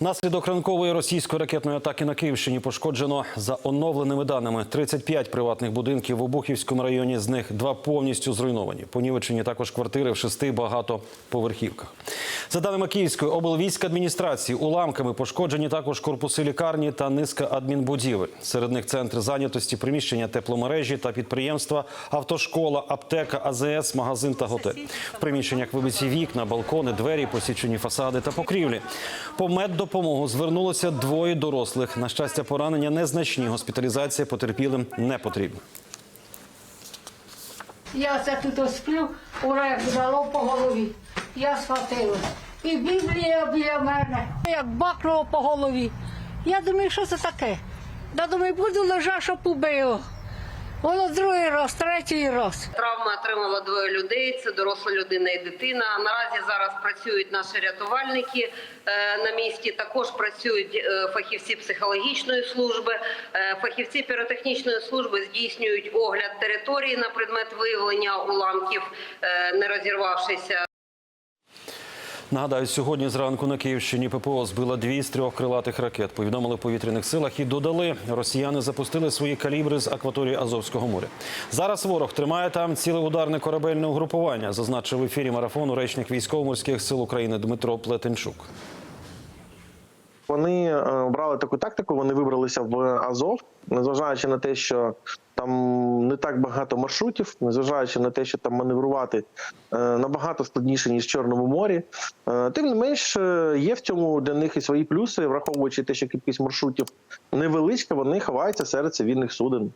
Наслідок ранкової російської ракетної атаки на Київщині пошкоджено за оновленими даними 35 приватних будинків в Обухівському районі. З них два повністю зруйновані. Понівечені також квартири в шести багатоповерхівках. За даними Київської облвійськадміністрації, уламками пошкоджені також корпуси лікарні та низка адмінбудівель. Серед них центри зайнятості, приміщення тепломережі та підприємства, автошкола, аптека, АЗС, магазин та готель. В приміщеннях вибиті вікна, балкони, двері, посічені фасади та покрівлі. По меддопомогу звернулося двоє дорослих. На щастя, поранення незначні. Госпіталізація потерпілим не потрібна. Я це тут сплю, ура як дало по голові. Я схватилась. І Біблія біля мене, як бакнуло по голові. Я думаю, що це таке? Я думаю, буду лежати, щоб убило. Воно другий раз, третій раз. Травми отримало двоє людей. Це доросла людина і дитина. Наразі зараз працюють наші рятувальники е, на місці. Також працюють е, фахівці психологічної служби, Е, фахівці піротехнічної служби здійснюють огляд території на предмет виявлення уламків, не розірвавшися. Нагадаю, сьогодні зранку на Київщині ППО збила дві з трьох крилатих ракет. Повідомили в повітряних силах і додали, росіяни запустили свої калібри з акваторії Азовського моря. Зараз ворог тримає там ціле ударне корабельне угрупування, зазначив в ефірі марафону речник військово-морських сил України Дмитро Плетенчук. Вони е, обрали таку тактику. Вони вибралися в Азов, незважаючи на те, що там не так багато маршрутів, незважаючи на те, що там маневрувати е, набагато складніше ніж в Чорному морі. Е, Тим не менш, є в цьому для них і свої плюси, враховуючи те, що кількість маршрутів невеличка, вони ховаються серед цивільних суден.